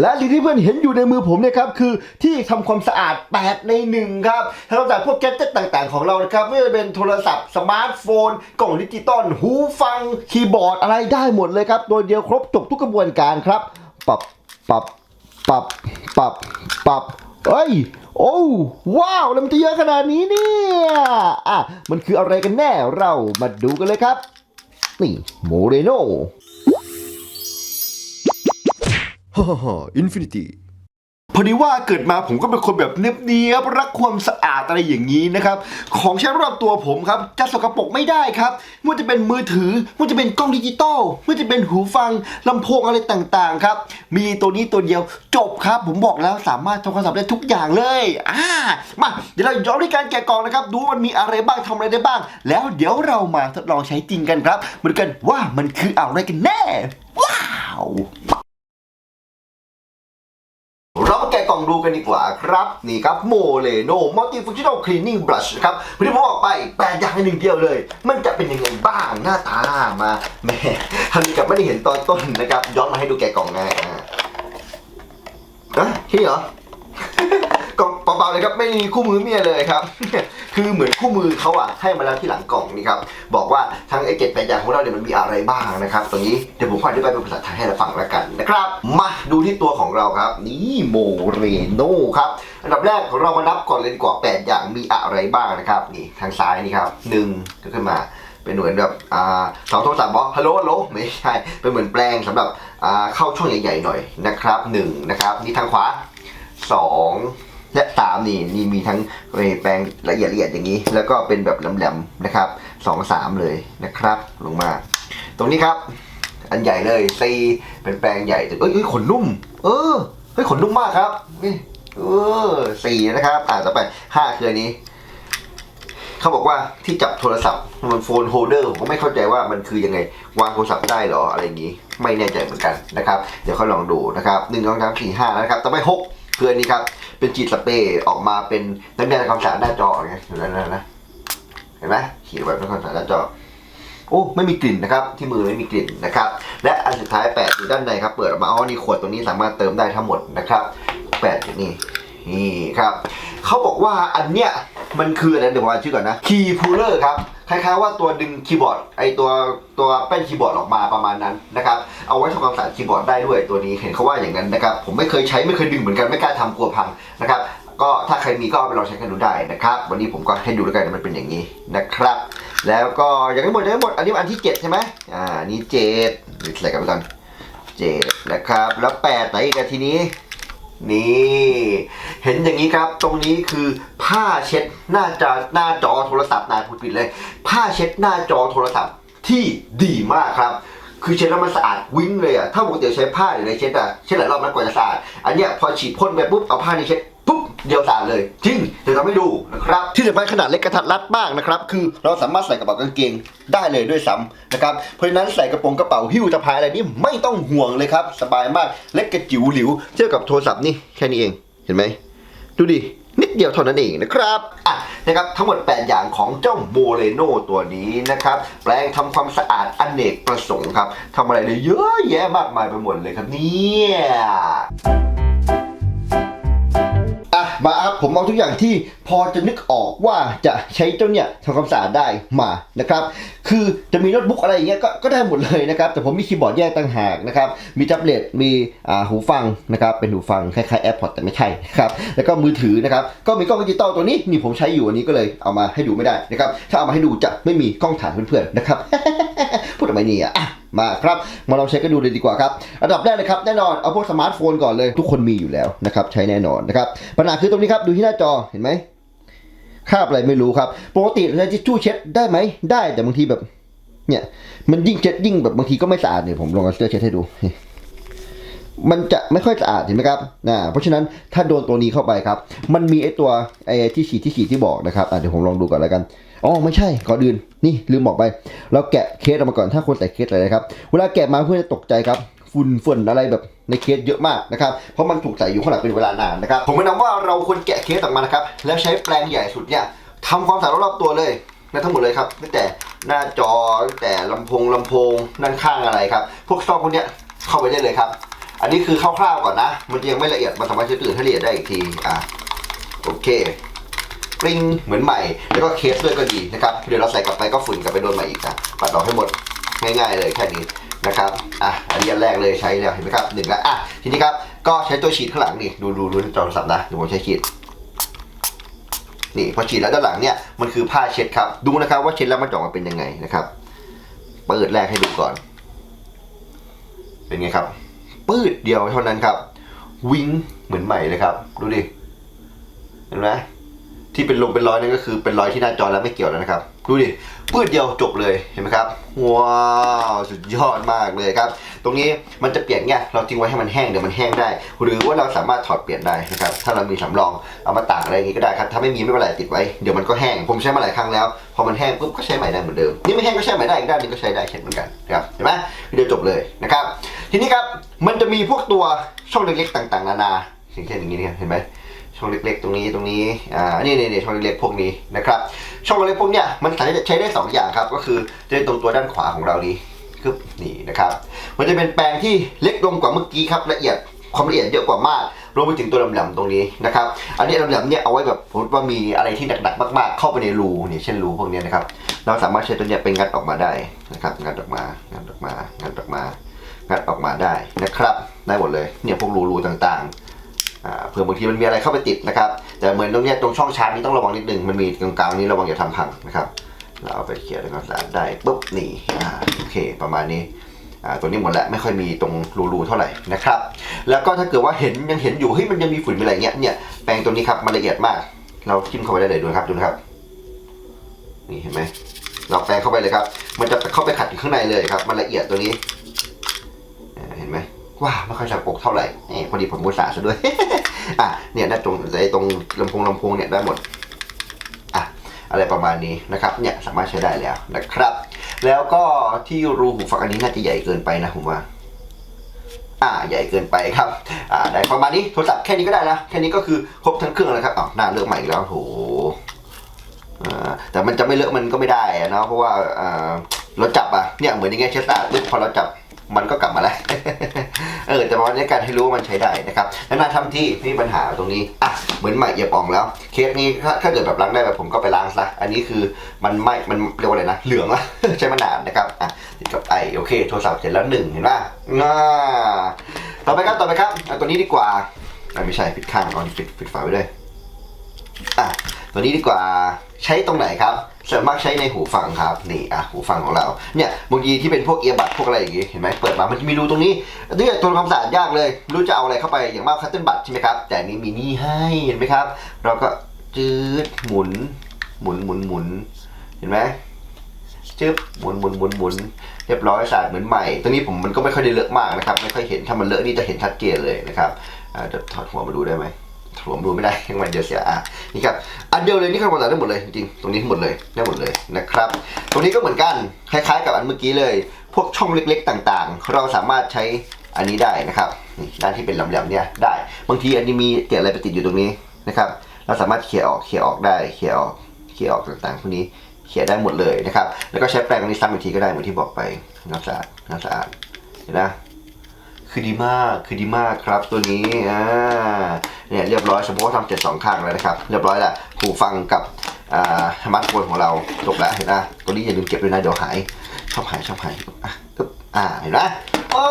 และสิ่งที่เพื่อนเห็นอยู่ในมือผมเนี่ยครับคือที่ทำความสะอาด 8 ใน 1 ครับทำความสะอาดพวกแกจ็ตต่างๆของเรานะครับไม่ว่าจะเป็นโทรศัพท์สมาร์ทโฟน กล่องดิจิตอลหูฟัง คีย์บอร์ดอะไรได้หมดเลยครับโดยเดียวครบจบทุกกระบวนการครับ ปรับปรับปรับปรับปรับเอ้ยโอ้ว้าวแล้วมันจะเยอะขนาดนี้เนี่ยอะมันคืออะไรกันแน่เรามาดูกันเลยครับ นี่โมเรโน ฮ่าฮ่าฮ่าอินฟินิตี้พอดีว่าเกิดมาผมก็เป็นคนแบบเนียบๆรักความสะอาดอะไรอย่างนี้นะครับ ของใช้รอบตัวผมครับจะสกปรกไม่ได้ครับไม่ว่าจะเป็นมือถือไม่ว่าจะเป็นกล้องดิจิตอลไม่ว่าจะเป็นหูฟังลำโพงอะไรต่างๆครับ มีตัวนี้ตัวเดียวจบครับ ผมบอกแล้วสามารถทำความสะอาดได้ทุกอย่างเลยอ่ามาเดี๋ยวเราย้อนด้วยการแกะกล่องนะครับ ดูว่ามันมีอะไรบ้างทำอะไรได้บ้าง แล้วเดี๋ยวเรามาทดลองใช้จริงกันครับมาดูกันว่ามันคืออะไรกันแน่ว้าว ดูกันดีกว่าครับ นี่ครับโมเลโนมัลติฟังชั่นอลคลีนนิ่งบลัชครับพี่ผมออกไปแปดอย่างในหนึ่งเดียวเลย มันจะเป็นยังไงบ้างหน้าตามาแม่ทันนี้กับไม่ได้เห็นตอนต้นนะครับ ย้อนมาให้ดูแกะกล่องไงอะอะที่เหรอ เปล่าๆเลยครับไม่มีคู่มือเมียเลยครับ คือเหมือนคู่มือเขาอะให้มาแล้วที่หลังกล่องนี่ครับบอกว่าทั้งไอ้เจ็ดแปดอย่างของเราเนี่ยมันมีอะไรบ้างนะครับตรงนี้เดี๋ยวผมขออธิบายเป็นภาษาไทยให้เราฟังแล้วกันนะครับมาดูที่ตัวของเราครับ นี่โมเรโนครับอันดับแรกเรามานับก่อนเลยดีกว่าแปดอย่างมีอะไรบ้างนะครับนี่ทางซ้ายนี่ครับหนึ่งก็ขึ้นมาเป็นเหมือนแบบอ่าสองโทรศัพท์บอกฮัลโหลฮัลโหลไม่ใช่ เป็นเหมือนแปลงสำหรับอ่าเข้าช่องใหญ่ๆหน่อยนะครับหนึ่งนะครับนี่ทางขวาสอง และสามนี่นี่มีทั้งแปลงละเอียดละเอียดอย่างนี้ แล้วก็เป็นแบบแหลมๆนะครับสองสามเลยนะครับ ลงมา ตรงนี้ครับ อันใหญ่เลยซีเป็นแปลงใหญ่เอ้ยเอ้ยขนนุ่ม เออเฮ้ยขนนุ่มมากครับนี่เออสี่นะครับ อ่าต่อไปห้าคืออันนี้เขาบอกว่าที่จับโทรศัพท์มันโฟนโฮเดอร์ผมก็ไม่เข้าใจว่ามันคือยังไงวางโทรศัพท์ได้หรออะไรอย่างนี้ ไม่แน่ใจเหมือนกันนะครับ เดี๋ยวค่อยลองดูนะครับหนึ่งสองสามสี่ห้านะครับ ต่อไปหกคืออันนี้ครับ เป็นจีดสเปรย์ออกมาเป็นน้ำยาทำความสะอาดหน้าจอไงเห็นไหมนะนะเห็นไหมขีดไว้เป็นความสะอาดหน้าจอโอ้ไม่มีกลิ่นนะครับ ที่มือไม่มีกลิ่นนะครับ และอันสุดท้ายแปดอยู่ด้านในครับ เปิดออกมาอ๋อนี่ขวดตัวนี้สามารถเติมได้ทั้งหมดนะครับแปดอยู่นี่นี่ครับ เขาบอกว่าอันเนี้ยมันคืออะไรเดี๋ยวผมอ่านชื่อก่อนนะคีย์พูลเลอร์ครับคล้ายๆว่าตัวดึงคีย์บอร์ดไอตัวตัวแป้นคีย์บอร์ดออกมาประมาณนั้นนะครับเอาไว้ทำความสะอาดคีย์บอร์ดได้ด้วยตัวนี้เห็นเขาว่าอย่างนั้นนะครับผมไม่เคยใช้ไม่เคยดึงเหมือนกันไม่กล้าทำกลัวพังนะครับก็ถ้าใครมีก็เอาไปลองใช้กันดูได้นะครับ วันนี้ผมก็ให้ดูแล้วกันมันเป็นอย่างนี้นะครับ แล้วก็อย่างทั้งหมดอย่างทั้งหมดอันนี้อันที่เจ็ดใช่ไหมอ่านี่เจ็ดใส่กันไปก่อนเจ็ดนะครับ แล้วแปดไหนอีกทีนี้ นี่ เห็นอย่างนี้ครับ ตรงนี้คือผ้าเช็ดหน้าจอหน้าจอโทรศัพท์นายพูดผิดเลย ผ้าเช็ดหน้าจอโทรศัพท์ที่ดีมากครับ คือเช็ดแล้วมันสะอาดวิ่งเลยอะถ้าปกติใช้ผ้าหรืออะไรเช็ดอะเช็ดหลายรอบมันกว่าจะสะอาด อันเนี้ยพอฉีดพ่นไปปุ๊บเอาผ้านี้เช็ด เดียวสาเลย จริง เดี๋ยวทำให้ดูนะครับ ที่สำคัญขนาดเล็กกระทัดรัดมากนะครับ คือเราสามารถใส่กระเป๋ากางเกงได้เลยด้วยซ้ำนะครับ เพราะฉะนั้นใส่กระโปรงกระเป๋าหิ้วสะพายอะไรนี่ไม่ต้องห่วงเลยครับ สบายมากเล็กกระจิ๋วหลิวเทียบกับโทรศัพท์นี่แค่นี้เองเห็นไหมดูดินิดเดียวเท่านั้นเองนะครับอะนะครับทั้งหมด 8 อย่างของเจ้าโบเลโนตัวนี้นะครับ แปลงทำความสะอาดอเนกประสงค์ครับทำอะไรเลยเยอะแยะมากมายไปหมดเลยครับเนี่ย มาครับผมเอาทุกอย่างที่พอจะนึกออกว่าจะใช้เจ้าเนี่ยทำความสะอาดได้มานะครับ คือจะมีโน้ตบุ๊กอะไรอย่างเงี้ยก็ก็ได้หมดเลยนะครับ แต่ผมมีคีย์บอร์ดแยกต่างหากนะครับ มีแท็บเล็ตมีอ่าหูฟังนะครับ เป็นหูฟังคล้ายๆ AirPods แต่ไม่ใช่นะครับ แล้วก็มือถือนะครับ ก็มีกล้องดิจิตอลตัวนี้นี่ผมใช้อยู่อันนี้ก็เลยเอามาให้ดูไม่ได้นะครับ ถ้าเอามาให้ดูจะไม่มีกล้องถ่ายเพื่อนๆนะครับ พูดทำไมเนี่ยอะมาครับมาลองเช็คกันดูเลยดีกว่าครับอันดับแรกเลยครับแน่นอนเอาพวกสมาร์ทโฟนก่อนเลย ทุกคนมีอยู่แล้วนะครับใช้แน่นอนนะครับปัญหาคือตรงนี้ครับดูที่หน้าจอเห็นไหมคราบอะไรไม่รู้ครับปกติเราจะทิชชู่เช็ดได้ไหมได้แต่บางทีแบบเนี่ยมันยิ่งเช็ดยิ่งแบบบางทีก็ไม่สะอาดเนี่ยผมลองเอาเสื้อเช็ดให้ดู มันจะไม่ค่อยสะอาดเห็นไหมครับนะเพราะฉะนั้นถ้าโดนตัวนี้เข้าไปครับ มันมีไอตัวไอที่ฉีดที่ฉีดที่บอกนะครับอะเดี๋ยวผมลองดูก่อนแล้วกัน อ๋อไม่ใช่ก่อนอื่นนี่ลืมบอกไป เราแกะเคสออกมาก่อนถ้าคนใส่เคสอะไรนะครับเวลาแกะมาเพื่อนจะตกใจครับฝุ่นฝุ่นอะไรแบบในเคสเยอะมากนะครับ เพราะมันถูกใส่อยู่ข้างหลังเป็นเวลานานนะครับ ผมแนะนำว่าเราควรแกะเคสออกมานะครับ แล้วใช้แปรงใหญ่สุดเนี่ยทำความสะอาดรอบๆตัวเลยนะทั้งหมดเลยครับตั้งแต่หน้าจอตั้งแต่ลำโพงลำโพงด้านข้างอะไรครับ พวกซอกพวกเนี้ยเข้าไปได้เลยครับ อันนี้คือคร่าวๆก่อนนะ มันยังไม่ละเอียด มันสามารถใช้ตื่นให้ละเอียดได้อีกที อะ โอเค ปริงเหมือนใหม่ แล้วก็เคสด้วยก็ดีนะครับเดี๋ยวเราใส่กลับไปก็ฝุ่นกลับไปโดนใหม่อีกนะปัดออกให้หมดง่ายๆเลยแค่นี้นะครับ อะ อันนี้อันแรกเลยใช้แล้วเห็นไหมครับหนึ่งแล้วอะ ทีนี้ครับ ก็ใช้ตัวฉีดข้างหลังนี่ ดูดูดูจอโทรศัพท์นะเดี๋ยวผมใช้ฉีด นี่พอฉีดแล้วด้านหลังเนี่ย มันคือผ้าเช็ดครับ ดูนะครับว่าเช็ดแล้วมันจะออกมาเป็นยังไงนะครับ เปิดแรกให้ดูก่อน เป็นไงครับ ปืดเดียวเท่านั้นครับ วิงเหมือนใหม่เลยครับ ดูดิ เห็นไหม ที่เป็นลงเป็นรอยนั่นก็คือเป็นรอยที่หน้าจอแล้วไม่เกี่ยวแล้วนะครับ ดูดิปืดเดียวจบเลยเห็นไหมครับว้าวสุดยอดมากเลยครับ ตรงนี้มันจะเปลี่ยนไงเราทิ้งไว้ให้มันแห้งเดี๋ยวมันแห้งได้ หรือว่าเราสามารถถอดเปลี่ยนได้นะครับถ้าเรามีสำรองเอามาตากอะไรอย่างงี้ก็ได้ครับถ้าไม่มีไม่เป็นไรติดไว้เดี๋ยวมันก็แห้งผมใช้มาหลายครั้งแล้วพอมันแห้งปุ๊บก็ใช้ใหม่ได้เหมือนเดิมนี่ไม่แห้งก็ใช้ใหม่ได้อีกด้านนึงก็ใช้ได้เช่นเหมือนกันนะครับเห็นไหมวิดีโอจบเลยนะครับ ทีนี้ครับมันจะมีพวกตัวช่องเล็กๆต่าง ๆ นานาเช่นอย่างนี้เห็นไหม ช่องเล็กๆ ตรงนี้ตรงนี้อ่านี่นี่นี่ช่องเล็กๆพวกนี้นะครับช่องเล็กๆพวกเนี้ยมันสามารถใช้ได้สองอย่างครับ ก็คือจะได้ตรงตัวด้านขวาของเรานี้คือนี่นะครับ มันจะเป็นแปลงที่เล็กลงกว่าเมื่อกี้ครับละเอียดความละเอียดเยอะกว่ามากรวมไปถึงตัวแหลมๆตรงนี้นะครับ อันนี้แหลมๆเนี่ยเอาไว้แบบสมมติว่ามีอะไรที่หนักๆมาก ๆ เข้าไปในรูเนี่ยเช่นรูพวกนี้นะครับ เราสามารถใช้ตัวเนี้ยเป็นงัดออกมาได้นะครับ งัดออกมา งัดออกมา งัดออกมา งัดออกมาได้นะครับ ได้หมดเลย เนี่ยพวกรูๆต่างๆ เผื่อบางทีมันมีอะไรเข้าไปติดนะครับ แต่เหมือนตรงนี้ตรงช่องชาร์จนี้ต้องระวังนิดนึง มันมีตรงกลางนี้ระวังอย่าทำพังนะครับเราเอาไปเขียนแล้วก็สะอาดได้ปุ๊บนี่โอเค ประมาณนี้ตัวนี้หมดแล้วไม่ค่อยมีตรงรูๆเท่าไหร่นะครับ แล้วก็ถ้าเกิดว่าเห็นยังเห็นอยู่เฮ้ยมันยังมีฝุ่นมีอะไรเงี้ยเนี่ยแปรงตัวนี้ครับมันละเอียดมาก เราจิ้มเข้าไปได้เลยดูครับดูนะครับ นี่เห็นไหมเราแปรงเข้าไปเลยครับ มันจะเข้าไปขัดอยู่ข้างในเลยครับ มันละเอียดตัวนี้ ว้าไม่ค่อยจะปกเท่าไหร่นี่พอดีผมมุสาซะด้วย อะเนี่ยได้ตรงไอ้ตรงลำโพงลำโพงเนี่ยได้หมดอะอะไรประมาณนี้นะครับเนี่ยสามารถใช้ได้แล้วนะครับ แล้วก็ที่รูหูฟังอันนี้น่าจะใหญ่เกินไปนะผมว่าอ่าใหญ่เกินไปครับอ่าได้ประมาณนี้โทรศัพท์แค่นี้ก็ได้แล้วแค่นี้ก็คือครบทั้งเครื่องแล้วครับอ้าวหน้าเลือกใหม่อีกแล้วโหอ่แต่มันจะไม่เลอะมันก็ไม่ได้นะเพราะว่าอ่าเราจับอะเนี่ยเหมือนยังไงเชสะอาปุ๊บพอเราจับมันก็กลับมาแล้ว เออแต่วันนี้การให้รู้ว่ามันใช้ได้นะครับแล้วนาทำที่ไม่มีปัญหาตรงนี้อะเหมือนใหม่เยียบปองแล้ว เคสนี้ถ้าเกิดแบบล้างได้แบบผมก็ไปล้างซะอันนี้คือมันไหม่มันเรียกว่าอะไรนะเหลืองอะใช้มานานนะครับอะติดกับไอโอเคโทรศัพท์เสร็จแล้วหนึ่งเห็นป่ะอ่าต่อไปครับต่อไปครับเอาตัวนี้ดีกว่าไม่ใช่ปิดข้างก่อนปิดปิดฝาไว้ด้วยอะตัวนี้ดีกว่าใช้ตรงไหนครับ ส่วนมากใช้ในหูฟังครับนี่อะหูฟังของเราเนี่ยบางทีที่เป็นพวกเอียบัดพวกอะไรอย่างงี้เห็นไหมเปิดมามันจะมีรูตรงนี้เนี่ยตัวความสะอาดยากเลยรู้จะเอาอะไรเข้าไปอย่างมากคัตเติ้ลบัตใช่ไหมครับแต่นี้มีนี่ให้เห็นไหมครับ เราก็จืดหมุน หมุนหมุนหมุนเห็นไหมจึ๊บหมุนหมุนหมุนหมุนเรียบร้อยสะอาดเหมือนใหม่ตัวนี้ผมมันก็ไม่ค่อยได้เลอะมากนะครับไม่ค่อยเห็นถ้ามันเลอะนี่จะเห็นชัดเจนเลยนะครับเดี๋ยวถอดหัวมาดูได้ไหม ถอดหัวมดูไม่ได้ยังไงเดี๋ยวเสียอะนี่ครับอันเดียวเลยนี่คือความสะอาดได้หมดเลยจริงตรงนี้ทั้งหมดเลยได้หมดเลยนะครับ ตรงนี้ก็เหมือนกันคล้ายๆ กับอันเมื่อกี้เลย พวกช่องเล็กๆต่างๆ เราสามารถใช้อันนี้ได้นะครับนี่ด้านที่เป็นแหลมๆเนี่ยได้บางทีอันนี้มีเกล็ดอะไรไปติดอยู่ตรงนี้นะครับเราสามารถเขี่ยออกเขี่ยออกได้เขี่ยออกเขี่ยออกต่างๆพวกนี้เขี่ยได้หมดเลยนะครับแล้วก็ใช้แปรงอันนี้ซ้ำอีกทีก็ได้เหมือนที่บอกไปน้ำสะอาดน้ำสะอาดเห็นนะ คือดีมากคือดีมากครับตัวนี้อ่าเนี่ยเรียบร้อยเฉพาะทำเจ็ดสองข้างแล้วนะครับ เรียบร้อยล้วหูฟังกับอ่าสมาร์ทโฟนของเราจบแล้วเห็นนะตัวนี้อย่าลืมเก็บด้วยนะเดี๋ยวหายชอบหายชอบหายอะอึ๊บอ่าเห็นไหมอ๋อ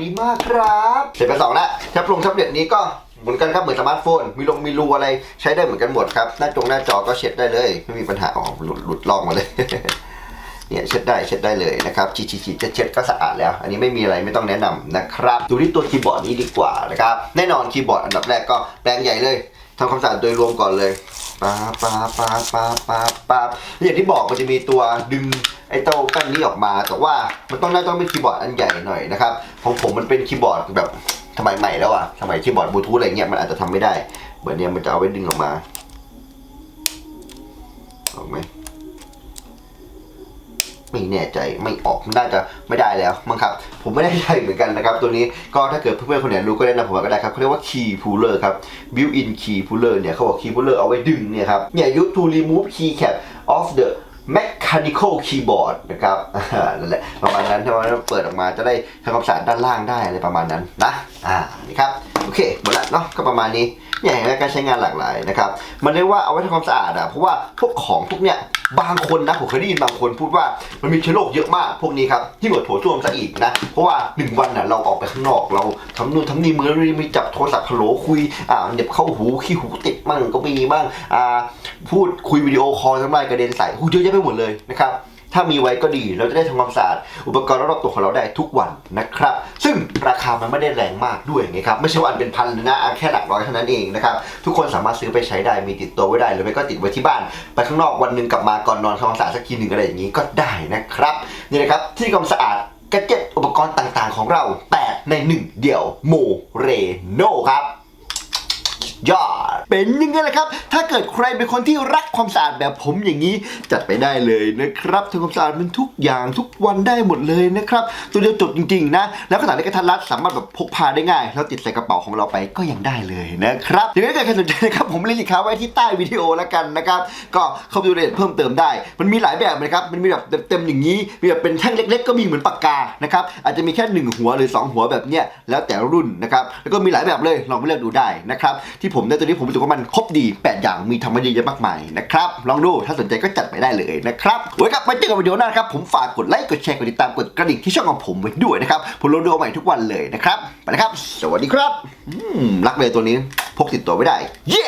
ดีมากครับเสร็จไปสองแล้วแท็บลงแท็บเล็ตนี้ก็เหมือนกันครับเหมือนสมาร์ทโฟน มีลงมีรูอะไรใช้ได้เหมือนกันหมดครับ หน้าจงหน้าจอก็เช็ดได้เลย ไม่มีปัญหาอ๋อหลุดหลุดลอกมาเลย เนี่ยเช็ดได้เช็ดได้เลยนะครับฉีดฉีดฉีดเช็ดเช็ดก็สะอาดแล้ว อันนี้ไม่มีอะไรไม่ต้องแนะนำนะครับ ดูที่ตัวคีย์บอร์ดนี้ดีกว่านะครับแน่นอนคีย์บอร์ดอันดับแรกก็แปลงใหญ่เลยทำความสะอาดโดยรวมก่อนเลยปาปาปาปาปาปาอย่างที่บอกมันจะมีตัวดึงไอ้เต้ากั้นนี้ออกมา แต่ว่ามันต้องน่าต้องเป็นคีย์บอร์ดอันใหญ่หน่อยนะครับของผมมันเป็นคีย์บอร์ดแบบสมัยใหม่แล้วอะสมัยคีย์บอร์ดบลูทูธอะไรเงี้ยมันอาจจะทำไม่ได้เหมือนเนี้ยมันจะเอาไว้ดึงออกมาออกไหม ไม่แน่ใจไม่ออกน่าจะไม่ได้แล้วมั้งครับ ผมไม่ได้ใช้เหมือนกันนะครับ ตัวนี้ก็ถ้าเกิดเพื่อนๆคนไหนรู้ก็แนะนำผมก็ได้ครับเขาเรียกว่า key puller ครับ built in key puller เนี่ยเขาบอก key puller เอาไว้ดึงเนี่ยครับเนี่ย use to remove key cap of the mechanical keyboard นะครับอ่านั่นแหละประมาณนั้นถ้าว่าเปิดออกมาจะได้ทำความสะอาดด้านล่างได้อะไรประมาณนั้นนะอ่านี่ครับ เคหมดละเนาะก็ประมาณนี้เนี่ยเห็นไหมการใช้งานหลากหลายนะครับมันเรียกว่าเอาไว้ทำความสะอาดอะเพราะว่าพวกของพวกเนี้ยบางคนนะผมเคยได้ยินบางคนพูดว่ามันมีเชื้อโรคเยอะมากพวกนี้ครับที่หัวโถส้วมซะอีกนะเพราะว่าหนึ่งวันน่ะเราออกไปข้างนอกเราทำนู่นทำนี่มือเรามีจับโทรศัพท์ฮัลโหลคุยอ่าเหน็บเข้าหูขี้หูติดมั่งก็มีบ้างอ่าพูดคุยวิดีโอคอลทำลายกระเด็นใส่หูเยอะแยะไปหมดเลยนะครับ ถ้ามีไว้ก็ดี เราจะได้ทำความสะอาดอุปกรณ์รอบๆตัวของเราได้ทุกวันนะครับ ซึ่งราคามันไม่ได้แรงมากด้วยไงครับ ไม่ใช่วันเป็นพันเลยนะอันแค่หลักร้อยเท่านั้นเองนะครับ ทุกคนสามารถซื้อไปใช้ได้มีติดตัวไว้ได้ หรือไม่ก็ติดไว้ที่บ้าน ไปข้างนอกวันหนึ่งกลับมาก่อนนอนทำความสะอาดสักทีหนึ่งอะไรอย่างนี้ก็ได้นะครับนี่นะครับที่ทำความสะอาดกระเจ็ตอุปกรณ์ต่างๆ ของเราแต่ในหนึ่งเดียวโมเรโนครับ ยอด เป็นยังไงล่ะครับ ถ้าเกิดใครเป็นคนที่รักความสะอาดแบบผมอย่างนี้ จัดไปได้เลยนะครับทำความสะอาดมันทุกอย่างทุกวันได้หมดเลยนะครับ ตัวเดียวจบจริงๆนะ แล้วขนาดเล็กกระทัดรัดสามารถแบบพกพาได้ง่ายแล้วติดใส่กระเป๋าของเราไปก็ยังได้เลยนะครับอย่างนั้นถ้าเกิดใครสนใจนะครับผมลิงก์ค้าไว้ที่ใต้วิดีโอแล้วกันนะครับ ก็เข้าไปดูรายละเอียดเพิ่มเติมได้ มันมีหลายแบบนะครับ มันมีแบบเต็มๆอย่างนี้ มีแบบเป็นแท่งเล็ก ๆ ก็มีเหมือนปากกานะครับ อาจจะมีแค่หนึ่งหัวหรือสองหัวแบบเนี้ยแล้วแต่รุ่นนะครับ แล้วก็มีหลายแบบเลยลองไปเลือกดูได้นะครับที่ผมได้ตัวนี้ผมรู้สึกว่ามันครบดี 8 อย่างมีทำมาเยอะแยะมากมายนะครับลองดูถ้าสนใจก็จัดไปได้เลยนะครับไว้ครับไว้เจอกันวิดีโอหน้าครับผมฝากกดไลค์กดแชร์กดติดตามกดกระดิ่งที่ช่องของผมไว้ด้วยนะครับผมลงวิดีโอใหม่ทุกวันเลยนะครับไปนะครับ สวัสดีครับอืมรักเลยตัวนี้พกติดตัวไม่ได้ เย้